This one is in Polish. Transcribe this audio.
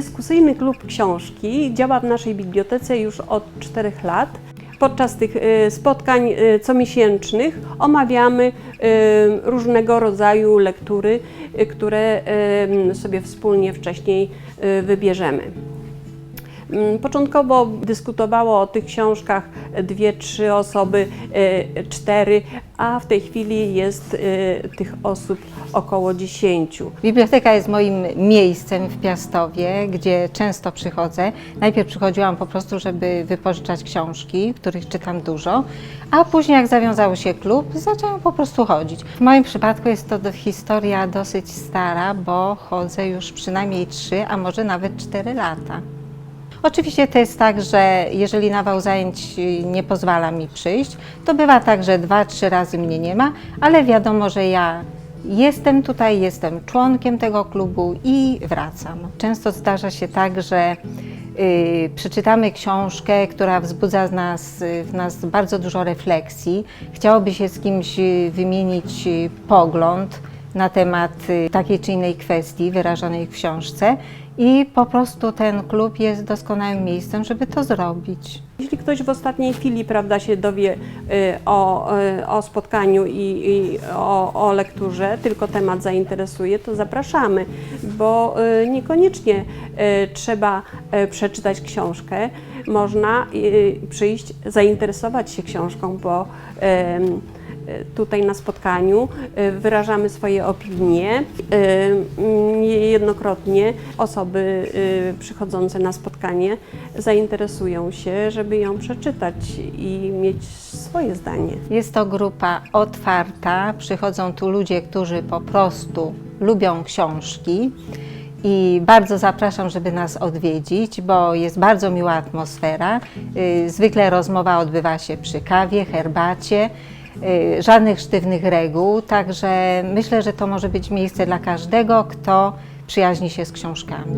Dyskusyjny klub książki działa w naszej bibliotece już od 4 lat. Podczas tych y, spotkań y, comiesięcznych omawiamy y, różnego rodzaju lektury, które sobie wspólnie wcześniej wybierzemy. Mm, Początkowo dyskutowało o tych książkach dwie, trzy osoby, y, cztery, a w tej chwili jest y, tych osób około dziesięciu. Biblioteka jest moim miejscem w Piastowie, gdzie często przychodzę. Najpierw przychodziłam po prostu, żeby wypożyczać książki, których czytam dużo, a później jak zawiązał się klub, zaczęłam po prostu chodzić. W moim przypadku jest to historia dosyć stara, bo chodzę już przynajmniej 3, a może nawet 4 lata. Oczywiście to jest tak, że jeżeli nawał zajęć nie pozwala mi przyjść, to bywa tak, że dwa, trzy razy mnie nie ma, ale wiadomo, że ja jestem tutaj, jestem członkiem tego klubu i wracam. Często zdarza się tak, że y, przeczytamy książkę, która wzbudza z nas, w nas bardzo dużo refleksji. Chciałoby się z kimś y, wymienić y, pogląd na temat y, takiej czy innej kwestii wyrażonej w książce i po prostu ten klub jest doskonałym miejscem, żeby to zrobić. Jeśli ktoś w ostatniej chwili prawda, się dowie y, o, y, o spotkaniu i, i o, o lekturze, tylko temat zainteresuje, to zapraszamy, bo niekoniecznie trzeba przeczytać książkę. Można przyjść, zainteresować się książką, bo tutaj na spotkaniu y, wyrażamy swoje opinie. Y, Niejednokrotnie osoby y, przychodzące na spotkanie zainteresują się, żeby ją przeczytać i mieć swoje zdanie. Jest to grupa otwarta, przychodzą tu ludzie, którzy po prostu lubią książki. I bardzo zapraszam, żeby nas odwiedzić, bo jest bardzo miła atmosfera. Y, Zwykle rozmowa odbywa się przy kawie, herbacie, y, żadnych sztywnych reguł, także myślę, że to może być miejsce dla każdego, kto przyjaźni się z książkami.